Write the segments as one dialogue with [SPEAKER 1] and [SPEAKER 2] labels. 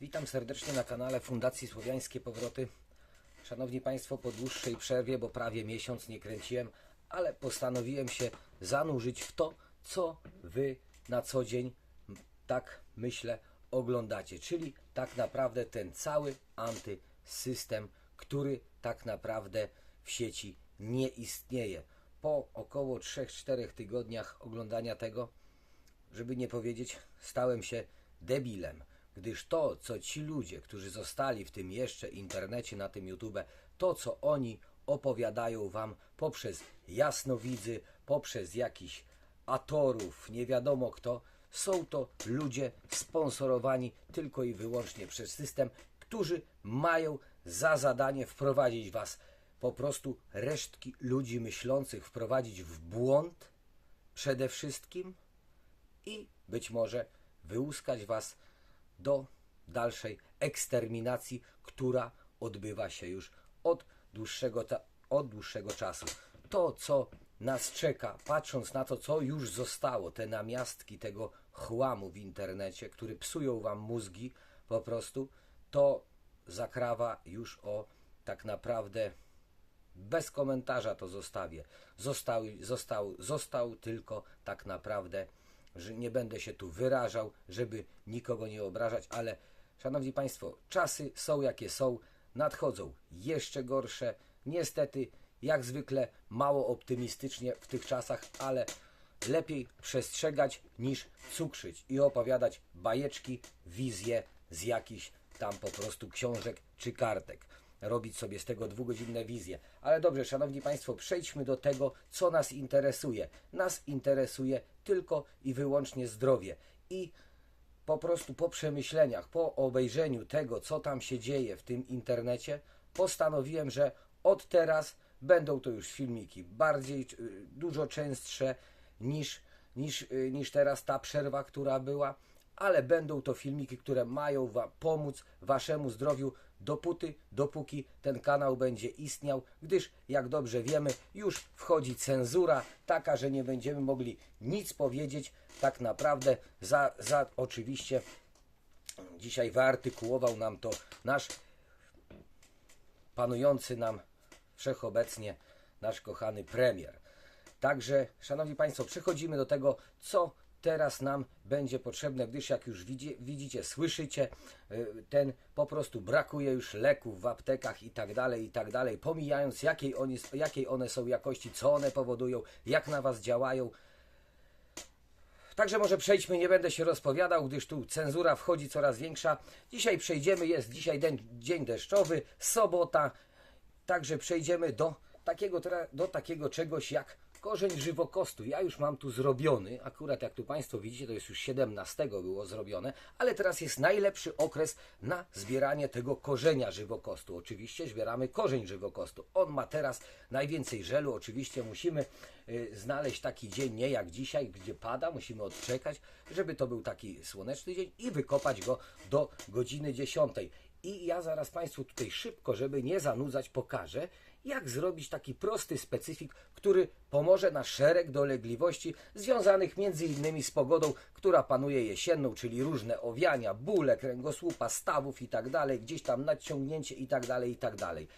[SPEAKER 1] Witam serdecznie na kanale Fundacji Słowiańskie Powroty. Szanowni Państwo, po dłuższej przerwie, bo prawie miesiąc nie kręciłem, ale postanowiłem się zanurzyć w to, co Wy na co dzień, tak myślę, oglądacie. Czyli tak naprawdę ten cały antysystem, który tak naprawdę w sieci nie istnieje. Po około 3-4 tygodniach oglądania tego, żeby nie powiedzieć, stałem się debilem, gdyż to, co ci ludzie, którzy zostali w tym jeszcze internecie, na tym YouTube, to, co oni opowiadają wam poprzez jasnowidzy, poprzez jakichś atorów, nie wiadomo kto, są to ludzie sponsorowani tylko i wyłącznie przez system, którzy mają za zadanie wprowadzić was po prostu resztki ludzi myślących, wprowadzić w błąd przede wszystkim i być może wyłuskać Was do dalszej eksterminacji, która odbywa się już od dłuższego, od dłuższego czasu. To, co nas czeka, patrząc na to, co już zostało, te namiastki tego chłamu w internecie, który psują Wam mózgi po prostu, to zakrawa już o tak naprawdę bez komentarza to zostawię. Został, został, został tylko tak naprawdę, że nie będę się tu wyrażał, żeby nikogo nie obrażać, ale szanowni Państwo, czasy są jakie są, nadchodzą jeszcze gorsze. Niestety, jak zwykle, mało optymistycznie w tych czasach, ale lepiej przestrzegać niż cukrzyć i opowiadać bajeczki, wizje z jakichś tam po prostu książek czy kartek robić sobie z tego dwugodzinne wizje. Ale dobrze, szanowni państwo, przejdźmy do tego, co nas interesuje. Nas interesuje tylko i wyłącznie zdrowie. I po prostu po przemyśleniach, po obejrzeniu tego, co tam się dzieje w tym internecie, postanowiłem, że od teraz będą to już filmiki bardziej, dużo częstsze niż, niż, y, niż teraz ta przerwa, która była, ale będą to filmiki, które mają wam pomóc waszemu zdrowiu dopóty, dopóki ten kanał będzie istniał, gdyż jak dobrze wiemy, już wchodzi cenzura taka, że nie będziemy mogli nic powiedzieć tak naprawdę za, za oczywiście dzisiaj wyartykułował nam to nasz panujący nam wszechobecnie nasz kochany premier. Także, szanowni państwo, przechodzimy do tego, co teraz nam będzie potrzebne, gdyż jak już widzi, widzicie, słyszycie, y, ten po prostu brakuje już leków w aptekach i tak dalej, i tak dalej, pomijając jakiej, oni, jakiej one są jakości, co one powodują, jak na was działają. Także może przejdźmy, nie będę się rozpowiadał, gdyż tu cenzura wchodzi coraz większa. Dzisiaj przejdziemy, jest dzisiaj den, dzień deszczowy, sobota, także przejdziemy do takiego, do takiego czegoś jak korzeń żywokostu. Ja już mam tu zrobiony, akurat jak tu Państwo widzicie, to jest już 17 było zrobione, ale teraz jest najlepszy okres na zbieranie tego korzenia żywokostu. Oczywiście zbieramy korzeń żywokostu. On ma teraz najwięcej żelu. Oczywiście musimy y, znaleźć taki dzień, nie jak dzisiaj, gdzie pada, musimy odczekać, żeby to był taki słoneczny dzień i wykopać go do godziny 10. I ja zaraz Państwu tutaj szybko, żeby nie zanudzać, pokażę, jak zrobić taki prosty specyfik, który pomoże na szereg dolegliwości związanych innymi z pogodą, która panuje jesienną, czyli różne owiania, bóle kręgosłupa, stawów i tak gdzieś tam nadciągnięcie i tak dalej, i tak.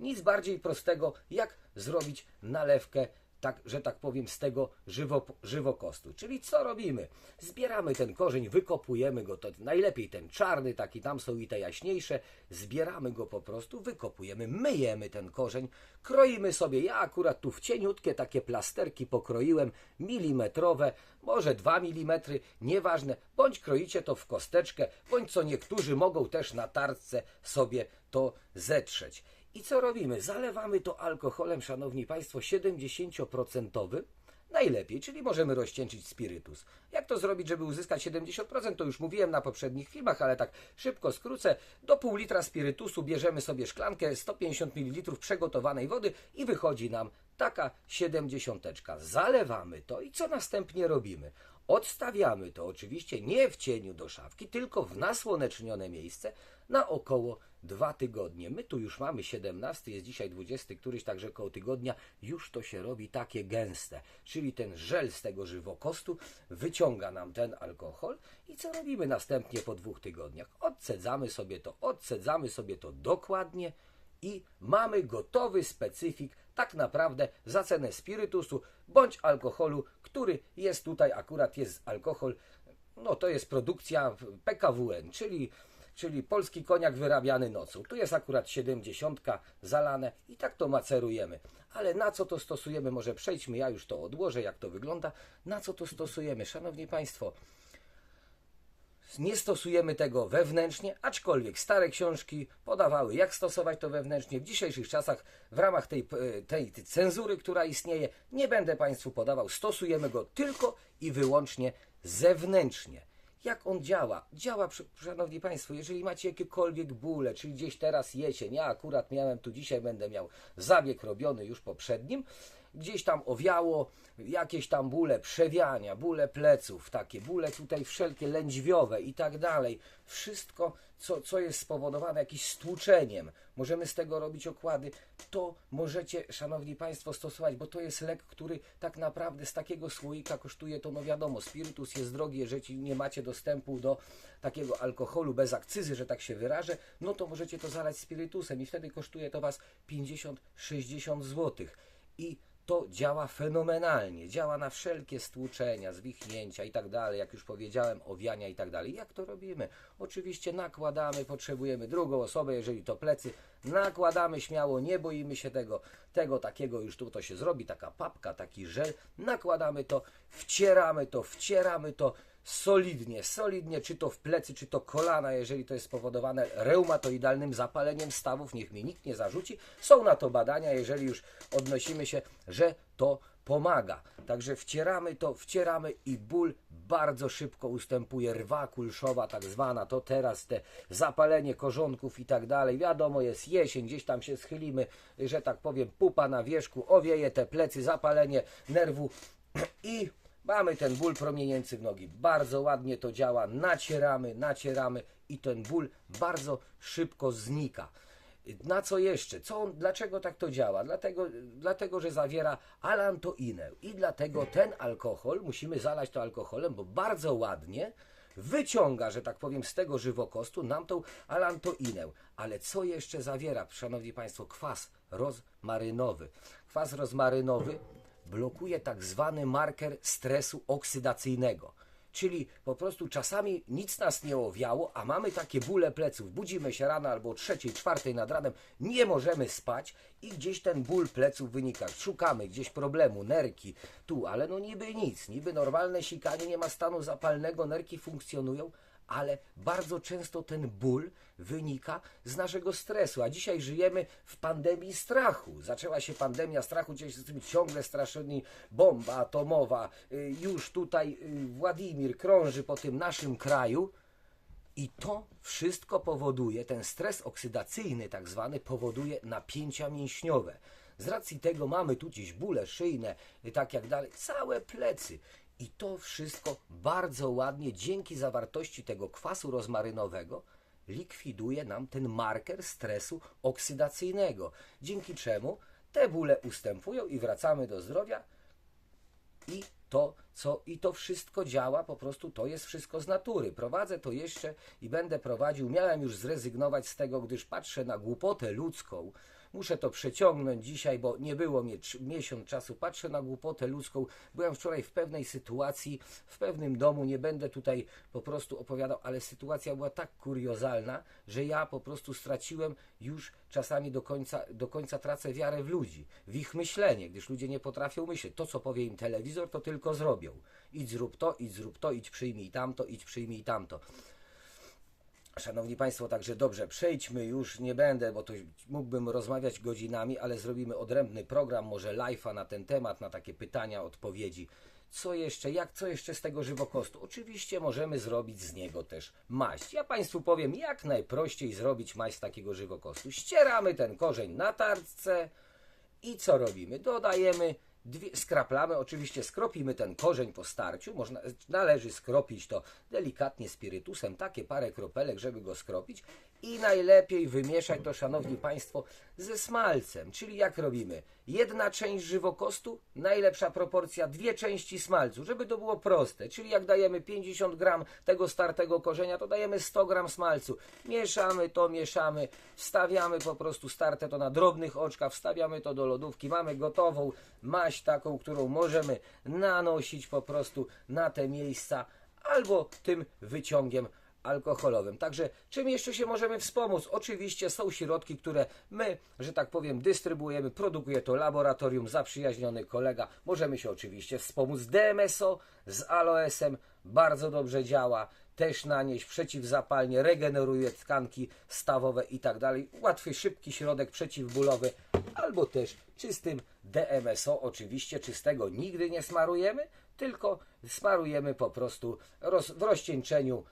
[SPEAKER 1] Nic bardziej prostego, jak zrobić nalewkę tak, że tak powiem, z tego żywo, żywokostu. Czyli co robimy? Zbieramy ten korzeń, wykopujemy go, to najlepiej ten czarny, taki tam są i te jaśniejsze, zbieramy go po prostu, wykopujemy, myjemy ten korzeń, kroimy sobie, ja akurat tu w cieniutkie takie plasterki pokroiłem, milimetrowe, może 2 mm, nieważne, bądź kroicie to w kosteczkę, bądź co niektórzy mogą też na tarce sobie to zetrzeć. I co robimy? Zalewamy to alkoholem, szanowni państwo, 70%. Najlepiej, czyli możemy rozcieńczyć spirytus. Jak to zrobić, żeby uzyskać 70%? To już mówiłem na poprzednich filmach, ale tak szybko skrócę. Do pół litra spirytusu bierzemy sobie szklankę 150 ml przegotowanej wody i wychodzi nam taka 70. Zalewamy to i co następnie robimy? odstawiamy to oczywiście nie w cieniu do szafki, tylko w nasłonecznione miejsce na około dwa tygodnie. My tu już mamy 17, jest dzisiaj 20 któryś, także koło tygodnia już to się robi takie gęste. Czyli ten żel z tego żywokostu wyciąga nam ten alkohol i co robimy następnie po dwóch tygodniach? Odcedzamy sobie to, odcedzamy sobie to dokładnie i mamy gotowy specyfik tak naprawdę za cenę spirytusu bądź alkoholu, który jest tutaj akurat jest alkohol, no to jest produkcja PKWN, czyli czyli polski koniak wyrabiany nocą. Tu jest akurat 70 zalane i tak to macerujemy. Ale na co to stosujemy? Może przejdźmy, ja już to odłożę, jak to wygląda. Na co to stosujemy? Szanowni Państwo, nie stosujemy tego wewnętrznie, aczkolwiek stare książki podawały, jak stosować to wewnętrznie. W dzisiejszych czasach, w ramach tej, tej, tej cenzury, która istnieje, nie będę Państwu podawał. Stosujemy go tylko i wyłącznie zewnętrznie. Jak on działa? Działa, szanowni Państwo, jeżeli macie jakiekolwiek bóle, czyli gdzieś teraz jesień, ja akurat miałem tu dzisiaj, będę miał zabieg robiony już poprzednim, gdzieś tam owiało, jakieś tam bóle przewiania, bóle pleców, takie bóle tutaj wszelkie lędźwiowe i tak dalej. Wszystko, co, co jest spowodowane jakimś stłuczeniem, możemy z tego robić okłady, to możecie, szanowni państwo, stosować, bo to jest lek, który tak naprawdę z takiego słoika kosztuje to, no wiadomo, spirytus jest drogi, jeżeli nie macie dostępu do takiego alkoholu bez akcyzy, że tak się wyrażę, no to możecie to zalać spirytusem i wtedy kosztuje to was 50-60 zł. I to działa fenomenalnie, działa na wszelkie stłuczenia, zwichnięcia i tak dalej, jak już powiedziałem, owiania i tak dalej. Jak to robimy? Oczywiście nakładamy, potrzebujemy drugą osobę, jeżeli to plecy, nakładamy śmiało, nie boimy się tego, tego takiego już tu to się zrobi, taka papka, taki żel, nakładamy to, wcieramy to, wcieramy to, solidnie, solidnie, czy to w plecy, czy to kolana, jeżeli to jest spowodowane reumatoidalnym zapaleniem stawów, niech mi nikt nie zarzuci. Są na to badania, jeżeli już odnosimy się, że to pomaga. Także wcieramy to, wcieramy i ból bardzo szybko ustępuje. Rwa kulszowa tak zwana, to teraz te zapalenie korzonków i tak dalej. Wiadomo, jest jesień, gdzieś tam się schylimy, że tak powiem, pupa na wierzchu, owieje te plecy, zapalenie nerwu i Mamy ten ból promienięcy w nogi. Bardzo ładnie to działa. Nacieramy, nacieramy i ten ból bardzo szybko znika. Na co jeszcze? Co dlaczego tak to działa? Dlatego, dlatego, że zawiera alantoinę i dlatego ten alkohol, musimy zalać to alkoholem, bo bardzo ładnie wyciąga, że tak powiem, z tego żywokostu nam tą alantoinę. Ale co jeszcze zawiera, szanowni państwo? Kwas rozmarynowy. Kwas rozmarynowy blokuje tak zwany marker stresu oksydacyjnego. Czyli po prostu czasami nic nas nie owiało, a mamy takie bóle pleców. Budzimy się rano albo o trzeciej, czwartej nad ranem, nie możemy spać i gdzieś ten ból pleców wynika. Szukamy gdzieś problemu, nerki tu, ale no niby nic, niby normalne sikanie, nie ma stanu zapalnego, nerki funkcjonują, ale bardzo często ten ból wynika z naszego stresu. A dzisiaj żyjemy w pandemii strachu. Zaczęła się pandemia strachu, gdzieś ciągle straszeni, bomba atomowa. Y, już tutaj y, Władimir krąży po tym naszym kraju. I to wszystko powoduje, ten stres oksydacyjny tak zwany, powoduje napięcia mięśniowe. Z racji tego mamy tu gdzieś bóle szyjne, y, tak jak dalej, całe plecy. I to wszystko bardzo ładnie, dzięki zawartości tego kwasu rozmarynowego, likwiduje nam ten marker stresu oksydacyjnego, dzięki czemu te bóle ustępują i wracamy do zdrowia i to, co i to wszystko działa, po prostu to jest wszystko z natury. Prowadzę to jeszcze i będę prowadził. Miałem już zrezygnować z tego, gdyż patrzę na głupotę ludzką, Muszę to przeciągnąć dzisiaj, bo nie było mnie miesiąc czasu. Patrzę na głupotę ludzką. Byłem wczoraj w pewnej sytuacji, w pewnym domu. Nie będę tutaj po prostu opowiadał, ale sytuacja była tak kuriozalna, że ja po prostu straciłem już czasami do końca, do końca tracę wiarę w ludzi, w ich myślenie, gdyż ludzie nie potrafią myśleć. To, co powie im telewizor, to tylko zrobią. Idź zrób to, idź zrób to, idź przyjmij tamto, idź przyjmij tamto. Szanowni Państwo, także dobrze, przejdźmy już, nie będę, bo to mógłbym rozmawiać godzinami, ale zrobimy odrębny program, może live'a na ten temat, na takie pytania, odpowiedzi. Co jeszcze, jak, co jeszcze z tego żywokostu? Oczywiście możemy zrobić z niego też maść. Ja Państwu powiem, jak najprościej zrobić maść z takiego żywokostu. Ścieramy ten korzeń na tarce i co robimy? Dodajemy dwie, skraplamy, oczywiście skropimy ten korzeń po starciu, można, należy skropić to delikatnie spirytusem, takie parę kropelek, żeby go skropić i najlepiej wymieszać to, Szanowni Państwo, ze smalcem, czyli jak robimy? Jedna część żywokostu, najlepsza proporcja, dwie części smalcu, żeby to było proste, czyli jak dajemy 50 gram tego startego korzenia, to dajemy 100 gram smalcu. Mieszamy to, mieszamy, wstawiamy po prostu starte to na drobnych oczkach, wstawiamy to do lodówki, mamy gotową maść taką, którą możemy nanosić po prostu na te miejsca albo tym wyciągiem alkoholowym. Także czym jeszcze się możemy wspomóc? Oczywiście są środki, które my, że tak powiem, dystrybuujemy, produkuje to laboratorium, zaprzyjaźniony kolega. Możemy się oczywiście wspomóc DMSO z aloesem, bardzo dobrze działa. Też nanieść przeciwzapalnie, regeneruje tkanki stawowe i tak dalej. Łatwy, szybki środek przeciwbólowy, albo też czystym DMSO. Oczywiście czystego nigdy nie smarujemy, tylko smarujemy po prostu roz, w rozcieńczeniu,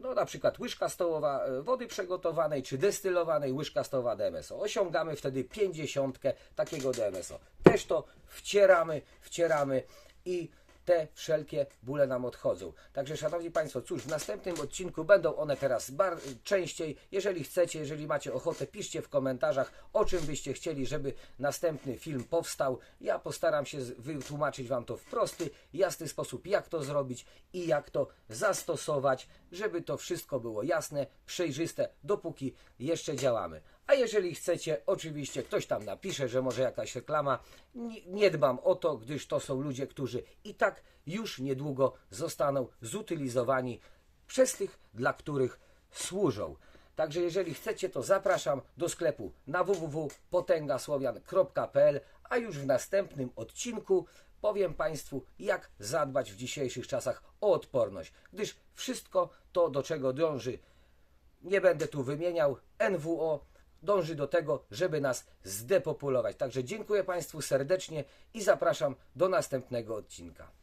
[SPEAKER 1] no na przykład łyżka stołowa e, wody przegotowanej czy destylowanej, łyżka stołowa DMSO. Osiągamy wtedy 50 takiego DMSO. Też to wcieramy, wcieramy i te wszelkie bóle nam odchodzą. Także Szanowni Państwo, cóż, w następnym odcinku będą one teraz częściej. Jeżeli chcecie, jeżeli macie ochotę, piszcie w komentarzach, o czym byście chcieli, żeby następny film powstał. Ja postaram się wytłumaczyć Wam to w prosty, jasny sposób, jak to zrobić i jak to zastosować, żeby to wszystko było jasne, przejrzyste, dopóki jeszcze działamy. A jeżeli chcecie, oczywiście ktoś tam napisze, że może jakaś reklama. Nie, nie dbam o to, gdyż to są ludzie, którzy i tak już niedługo zostaną zutylizowani przez tych, dla których służą. Także jeżeli chcecie, to zapraszam do sklepu na www.potęgasłowian.pl, a już w następnym odcinku powiem Państwu, jak zadbać w dzisiejszych czasach o odporność, gdyż wszystko to, do czego dąży nie będę tu wymieniał, NWO dąży do tego, żeby nas zdepopulować. Także dziękuję Państwu serdecznie i zapraszam do następnego odcinka.